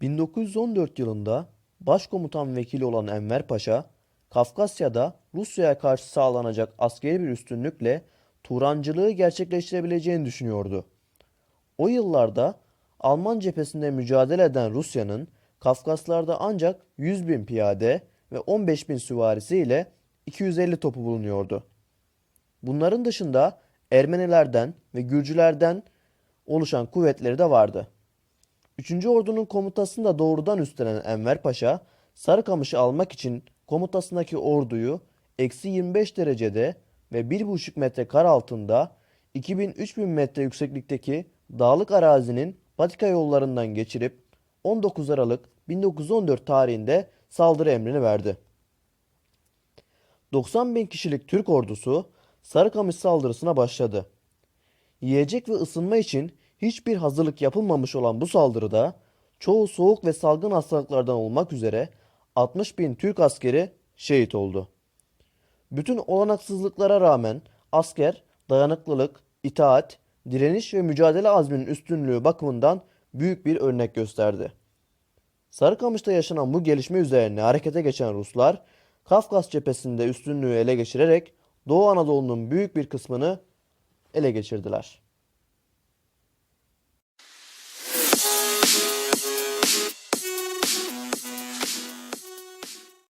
1914 yılında başkomutan vekili olan Enver Paşa, Kafkasya'da Rusya'ya karşı sağlanacak askeri bir üstünlükle Turancılığı gerçekleştirebileceğini düşünüyordu. O yıllarda Alman cephesinde mücadele eden Rusya'nın Kafkaslar'da ancak 100 bin piyade ve 15 bin süvarisi ile 250 topu bulunuyordu. Bunların dışında Ermenilerden ve Gürcülerden oluşan kuvvetleri de vardı. 3. Ordu'nun komutasını da doğrudan üstlenen Enver Paşa, Sarıkamış'ı almak için komutasındaki orduyu eksi 25 derecede ve 1,5 metre kar altında 2000-3000 metre yükseklikteki dağlık arazinin patika yollarından geçirip 19 Aralık 1914 tarihinde saldırı emrini verdi. 90 bin kişilik Türk ordusu Sarıkamış saldırısına başladı. Yiyecek ve ısınma için hiçbir hazırlık yapılmamış olan bu saldırıda çoğu soğuk ve salgın hastalıklardan olmak üzere 60 bin Türk askeri şehit oldu. Bütün olanaksızlıklara rağmen asker dayanıklılık, itaat, direniş ve mücadele azminin üstünlüğü bakımından büyük bir örnek gösterdi. Sarıkamış'ta yaşanan bu gelişme üzerine harekete geçen Ruslar, Kafkas cephesinde üstünlüğü ele geçirerek Doğu Anadolu'nun büyük bir kısmını ele geçirdiler.